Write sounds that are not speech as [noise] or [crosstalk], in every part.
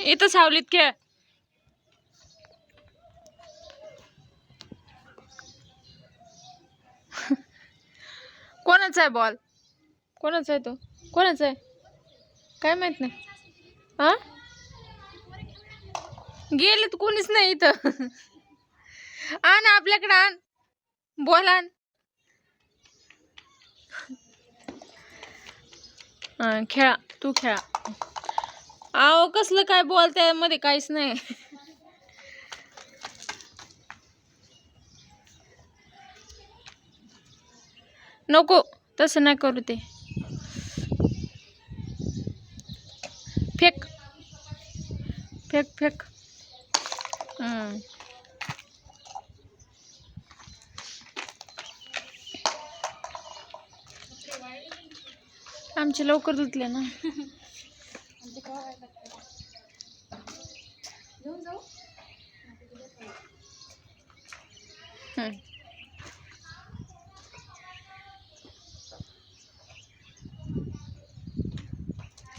इथं सावलीत खेळ. कोणाचा आहे बॉल कोणाचा आहे तो? कोणाचा आहे? काय माहीत नाही. हा गेले तर कोणीच नाही इथं. आण आपल्याकडे आण. बॉल आण. खेळा. तू खेळा. आहो कसलं काय बॉल त्यामध्ये काहीच नाही. नको तसं नाही करू ते. फेक. फेक फेक. आमचे लवकर धुतले ना. हम्म.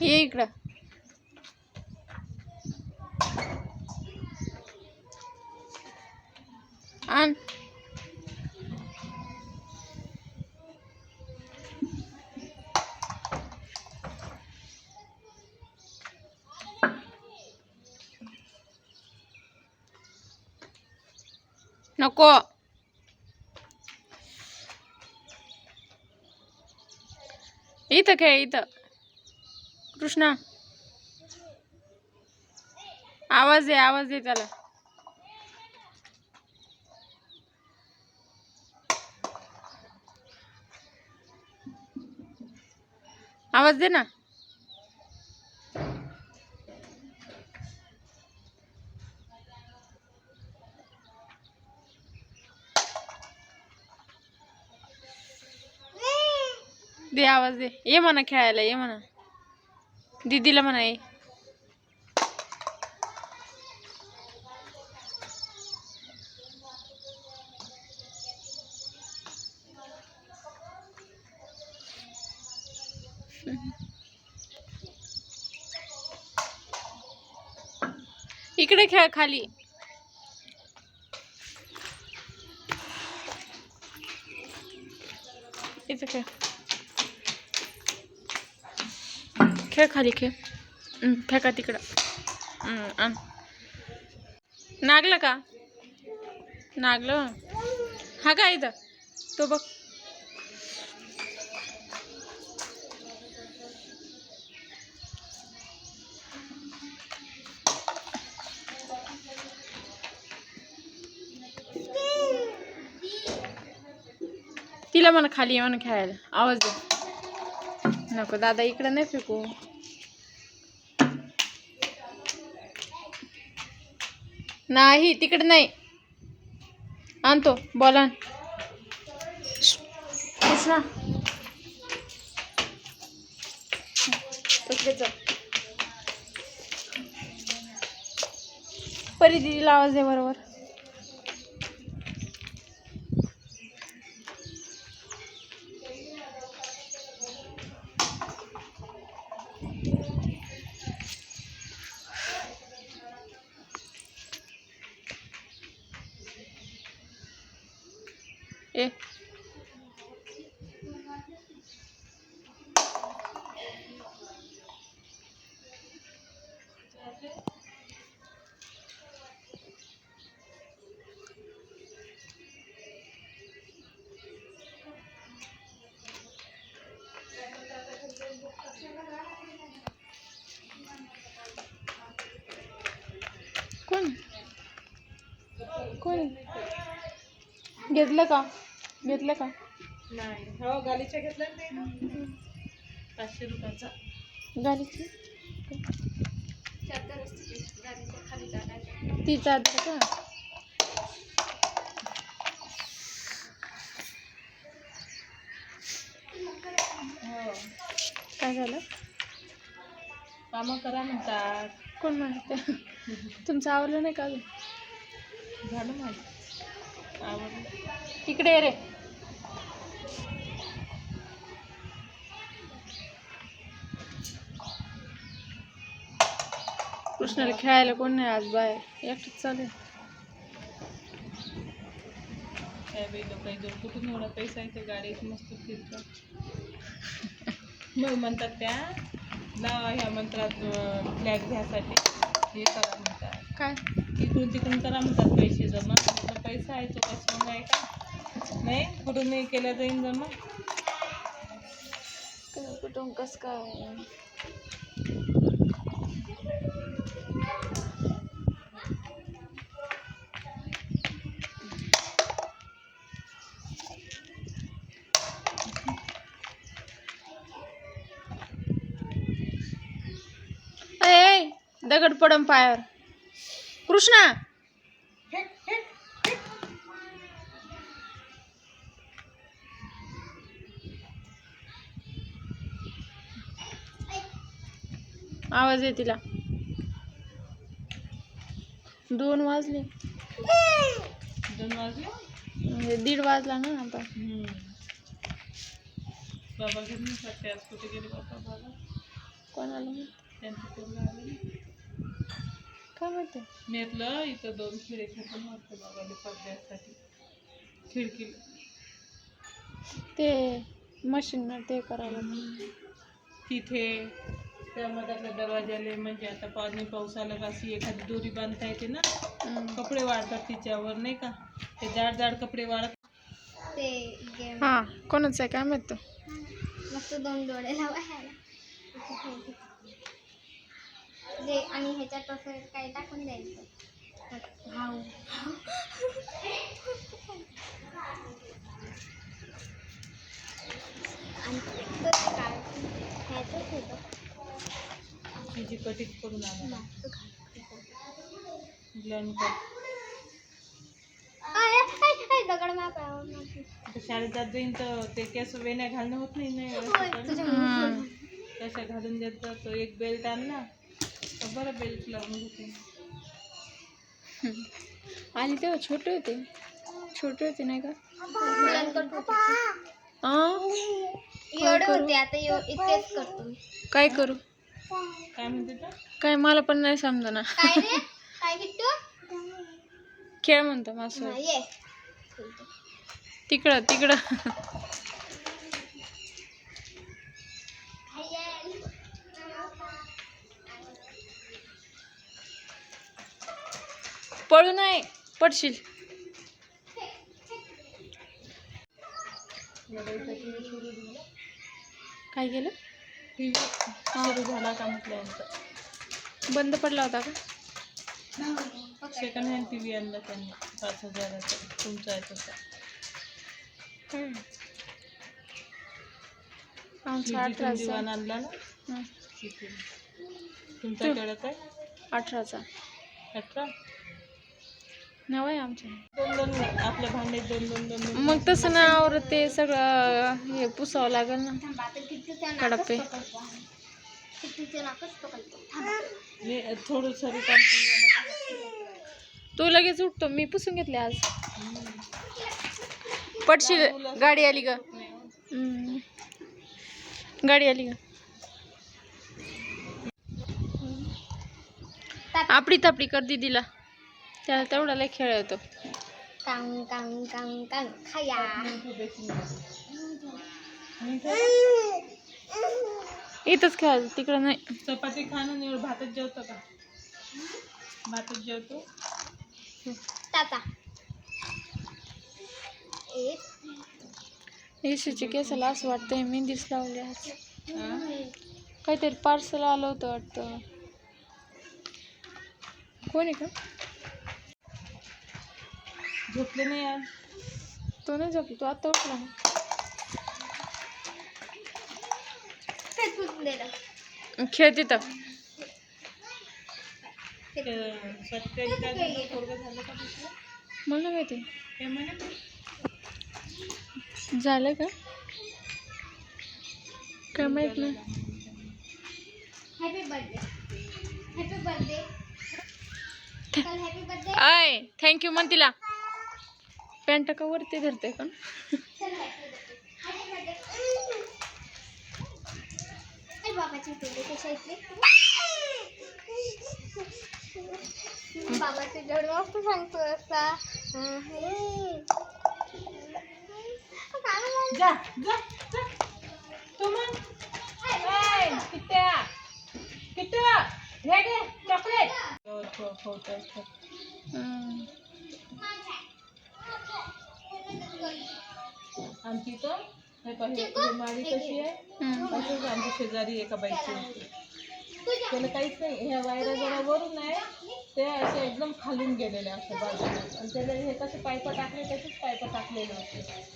ये इकडं आण नको. इथं खेळ इथं. कृष्णा. आवाज दे आवाज दे त्याला. आवाज दे ना. दे आवाज दे. ये म्हणा खेळायला ये म्हणा. दीदीला म्हणा ये. इकडे खेळ खाली. इथं खेळ. खेळ खाली खेळ. फेका तिकडं? आण. नागलं का? नागलं? हा का इथं? तो बघ. तिला मला खाली येऊन खेळायला. आवाज दे. नको दादा इकडं नाही फेकू. नाही तिकडे नाही. आणतो बॉल कृष्णा. चल. परी दिदीला आवाज दे बरोबर. ए कोण कोण घेतलं का घेतलं का? नाही. हो गालीच्या घेतल्या ना ते पाचशे रुपयाचा. गाडीची ती. चादर का? हो. काय झालं? कामं करा म्हणतात. कोण म्हणते? तुमचं आवडलं नाही का अजून? झालं माझं. आवडलं इकडे ये रे. कृष्णाला खेळायला कोण नाही आज बाहेर. एकटंच चालू आहे. काय बाई लोकांजवळ कुठून एवढा पैसा आहे? त्या गाडीत मस्त फिरतात. मग म्हणतात त्या लावा ह्या मंत्रात फ्लॅग घ्यासाठी. हे करा म्हणतात. काय? इकडून तिकडून करा म्हणतात पैसे जमा. म्हटलं पैसा आहे तो कशावर आहे का? नाही? कुठून नाही केला जाईन जमा. कुठून कस काय? दगड पडम पायावर कृष्णा आवाज आहे तिला. दोन वाजले. दोन वाजले म्हणजे दीड वाजला ना आता. हम्म. बाबा घरी नाही वाटते आज कुठे गेले बाबा? बाबा कोणाला माहीत? त्यांचं पोरगं आलं नाही. काय माहिती? नेतलं इथं दोन खिडे खेळून वाटतं बाबाला पडद्यासाठी खिडकी. ते मशीन ते करायला. तिथे त्या मधातल्या दरवाजाले म्हणजे आता पाणी पाऊस आला का अशी एखादी दोरी बांधता येते ना. कपडे वाळतात तिच्यावर नाही का? ते जाड जाड कपडे वाळत ते गेम हा कोणाचं आहे काय माहीत? तो मस्त दोन डोळे लावायला. जे आणि ह्याच्यात असं काही टाकून द्यायचं. भाऊ आणि तो काय ह्याचंच होतं कटिंग करून कर. दगड मारते. आता शाळेत जात जाईन तर ते केस वेण्या घालणं होत नाही. मुलीचं. तशा घालून देत जातो एक बेल्ट आणला बरं बेल्ट लावून घेते. आली तेव्हा छोटे होते. छोटे होते नाही का? होते. एवढे होते आता इतकेच करतो. काय करू? काय म्हणते काय मला पण नाही समजना. काय रे? [laughs] काय किट्टू? खेळ म्हणतो मासं ये. तिकडं तिकडं. पळू नाही पडशील. काय केलं? टी व्ही झाला का म्हटल्यानंतर बंद पडला होता का? सेकंड हँड टी व्ही आणला त्यांनी पाच हजाराचा तुमचा आहे तसा. दिवाण आणला ना? तुमचा आहे अठराचा. अठरा? नाव आहे आमच्या दोन दोन आपल्या भांडे दोन दोन दोन दोन मग तसं ना आवरत ते सगळं हे पुसावं लागेल ना कडपे. पकडतो आहे. किट्टूचं नाकच पकडतो थांब. मी थोडं सरी काम पण झालं का? तू लगेच उठतो मी पुसून घेतले आज पडशील गाडी आली ग हम्म. गाडी आली ग. आपडी तापडी कर दीदीला त्याला तेवढा लय खेळ येतो. कांग कांग कांग कांग खाया. मी तर इथंच खेळायचं तिकडं नाही. चपाती खाणं निवड भातच जेवतो का? भातच जेवतो. एक. येशीचे केसाला असं वाटतंय मेहंदीच लावली आज. हा? काहीतरी पार्सल आलं होतं वाटतं. कोण आहे का? झोपले नाही आज. तो नाही झोपला तो आता उठला. ना फेकून दिलं? खेळ तिथं. मला माहिती. झालं का? काय माहीत नाही. हॅपी बर्थडे हॅपी बर्थडे चल हॅपी बर्थडे आय थँक्यू म्हण तिला. पॅन्ट का वरती धरते पण? चल हॅपी बर्थडे बाबाची पेढे कशा इथले बाबाचे जोड मस्त सांगतो असा अं, हे. काय म्हणाल? जा जा जा. तू म्हण ए, किट्ट्या किट्ट्या हे घे चॉकलेट हो, हो, हो, आमची इथं. हे पहा, ही माळी कशी आहे. असंच आमच्या शेजारी एका बाईची होती. त्याला काहीच नाही ह्या वायरा जरा वरून आहे. ते असे एकदम खालून गेलेले असे बाजूला. आणि त्याला हे कसे पाईप टाकले तसेच पाईप टाकलेले होते.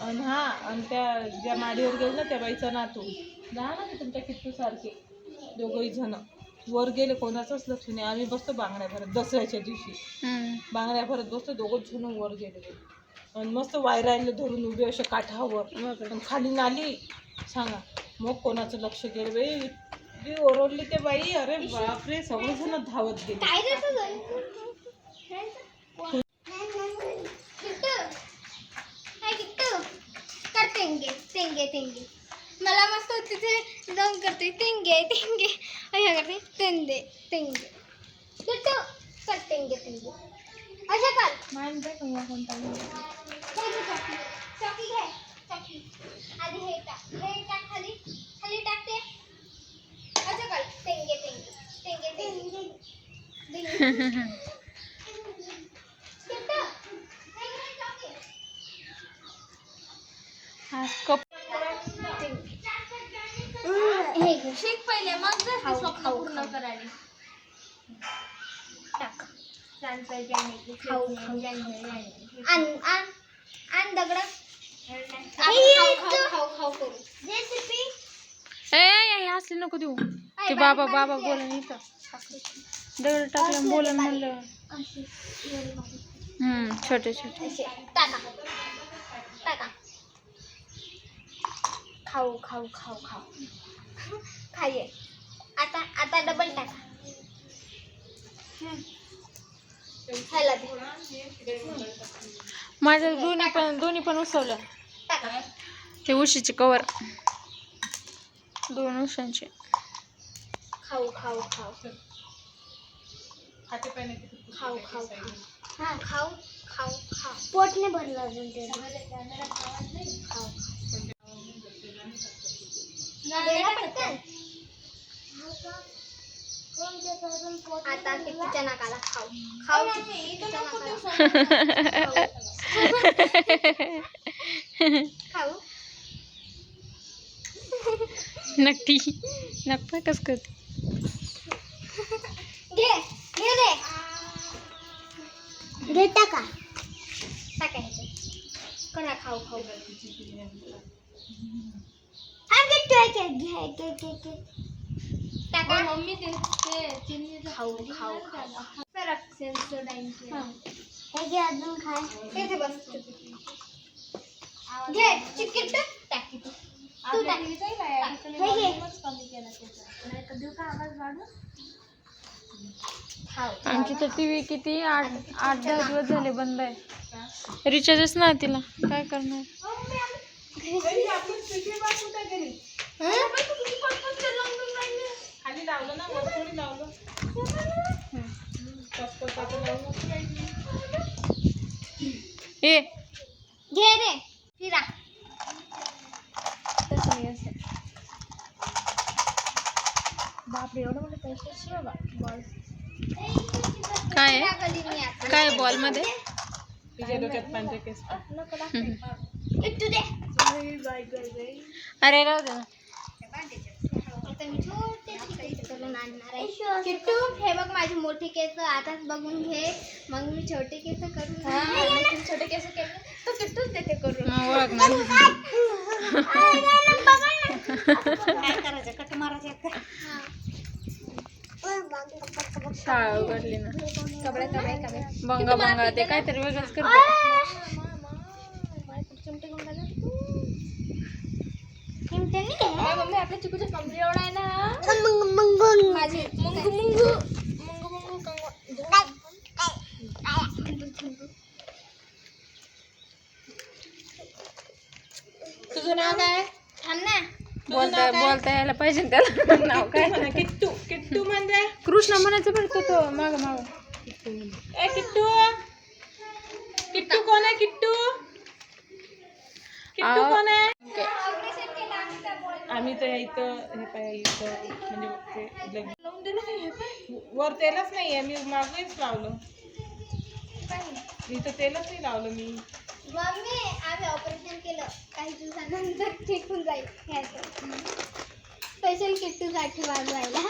आणि हा आणि त्या ज्या माडीवर गेले ना त्या बाईचा नातू. लहान आहे तुमच्या किट्टू सारखे दोघंही जण. वर गेले कोणाचंच लक्ष नाही. आम्ही बसतो बांगड्या भरत दसऱ्याच्या दिवशी. बांगड्या भरत बसतो दोघंच जण वर गेले आणि मस्त वायरायला धरून उभे अशा काठावर. आणि खाली नाली. सांगा मग कोणाचं लक्ष गेलं बाई? इतकी ओरडली ते बाई. अरे बापरे सगळेजण धावत गेले. काय तेंगे तेंगे मला मस्त तिथे जाऊन करते? तेंगे तेंगे अशा करते तेंगे तेंगे करते तेंगे तेंगे अशा कर. हे घे चॉकी. चॉकी घे. चॉकी. आधी हे टाक. हे टाक खाली. खाली टाक ते. असं कर. चॉकी हा कप हे घे. शिक पहिले. मग स्वप्न पूर्ण करायला. खाऊ आण आण आण दगड. खाऊ खाऊ खाऊ खाऊ करू. रेसिपी ए ए, हे असले नको देऊ. ते बाबा बाबा बोला इथं. दगड टाकलं बोला म्हणलं. हम्म छोटे छोटे. टाका. खाऊ खाऊ खाऊ खाऊ. [laughs] खाये. आता आता डबल टाका. दे. माझ्या दोन्ही पण दोन्ही पण उसवलं ते उशीचे कवर. दोन उशांचे. खाऊ खाऊ खाऊ. खाऊ खाऊ खाऊ. हा खाऊ खाऊ खाऊ. पोट नाही भरलं अजून ते. खाऊ पटकन. आता नाकाला खाऊ. खाऊ. नाकाला. खाऊ. नक्की नक्की कस करते? घे घे रे. घे टाका. टाका करा खाऊ खाऊ. हा घे घे घे घे. मम्मी ते खाऊ खाऊ खाऊ. हे. घे अजून खाय. इथे बस. घे चिकट. टाक इथे. तू टाक. हे घे. खाऊ. आमची तर टी व्ही किती? आठ आठ दहा दिवस झाले बंद आहे. रिचार्जच नाही तिला. काय करणार? लावलं ना वर थोडी लावलं. ए घे रे फिरा. बापरे एवढं मोठे पैसे काय आहे? काय बॉल मध्ये तिच्या डोक्यात पांढरे केस. दे. अरे राहू दे ना. मी छोटे केस करून आणणार किट्टू हे बघ माझे मोठे केस आताच बघून घे मग मी छोटे केस करून छोटे केस केले तर किट्टूच देते करून काय करायचं कट मारायचे शाळा उघडली ना. कबड्या कबड्या कबड्या बंगा बंगा ते काहीतरी वेगळंच करते. तुझं नाव काय? बोलता बोलता यायला पाहिजे ना त्याला. नाव काय? किट्टू किट्टू म्हणजे कृष्ण म्हणायचं बरं तो तो? माग माग. ए किट्टू. किट्टू कोण आहे किट्टू? किट्टू. कोण आहे? आम्ही तर इथं हे पाय इथं म्हणजे ते लग- लावून दिलं नाही हे पाय. वर तेलच नाही आहे मी मागेच लावलं. इथं तेलच नाही लावलं मी. मम्मी आम्ही ऑपरेशन केलं. काही दिवसानंतर ठीक होऊन जाईल ह्याचं स्पेशल किट्टूसाठी वाजवायला.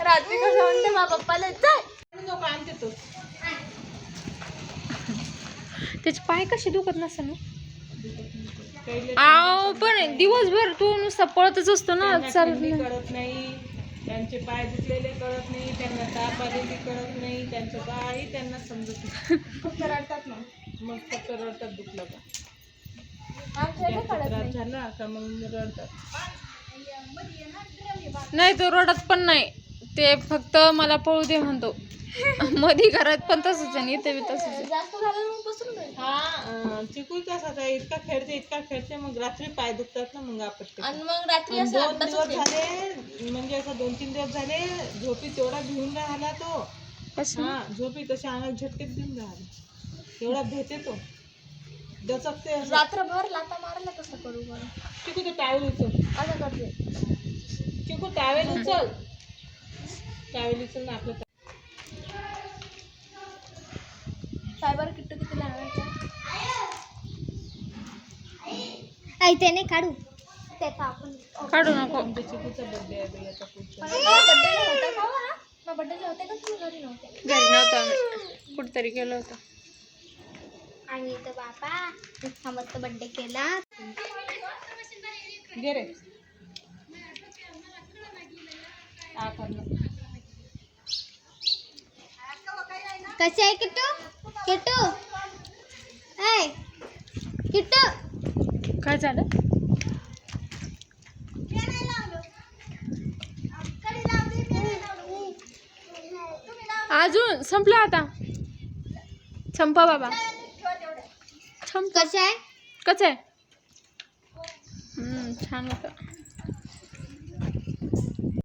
रात्री कसं म्हणते मा पप्पाला जाय. नको तो त्याचे पाय कसे दुखत नसेल ना? आव पण दिवसभर तू नुसता पळतच असतो ना त्यांना चालत थंडी नाही. कळत नाही त्यांचे पाय दुखलेले कळत नाही त्यांना ताप आलेली कळत नाही त्यांचं काही त्यांना समजत नाही. [laughs] फक्त रडतात ना? मग फक्त रडतात दुखलं का? जास्त त्रास झाला का मग रडतात? नाही तो रडत पण नाही. ते फक्त मला पळू दे म्हणतो. [laughs] मधी घरात पण तसंच आहे आणि इथे बी तसंच आहे. जास्त झालं हा चिकू आहे इतका खेळते इतका खेळते मग रात्री पाय दुखतात ना मग आपटते. आणि मग रात्री असं दोन दिवस. झाले म्हणजे असं दोन तीन दिवस झाले झोपी तेवढा भिवून राहिला तो. कसं हा झोपी तशी अंगात झटकेच देऊन राहिला. एवढा भेटे तो. दचकते असं. रात्रभर लाता मारायला कसं करू बरं. चिकू ते टावेल उचल. असं करते. चिकू टावेल उचल. टावेल उचल ना आपलं. फायबर किट्टू किती लावायचा आई त्याने काढू. त्याचा आपण काढू नको. आहे बड्डेला होता का हो होते का तुम्ही घरी नव्हते. घरी नव्हतं आम्ही. कुठेतरी गेलो होतो. आणि इथं बाबा हा मस्त बड्डे केला. घे रे. हा करणं कसे आहे किट्टू? किट्टू? ऐ किट्टू? काय झालं? अजून संपलं आता. संपा बाबा. संप. कसे आहे? कसं आहे? छान होतं.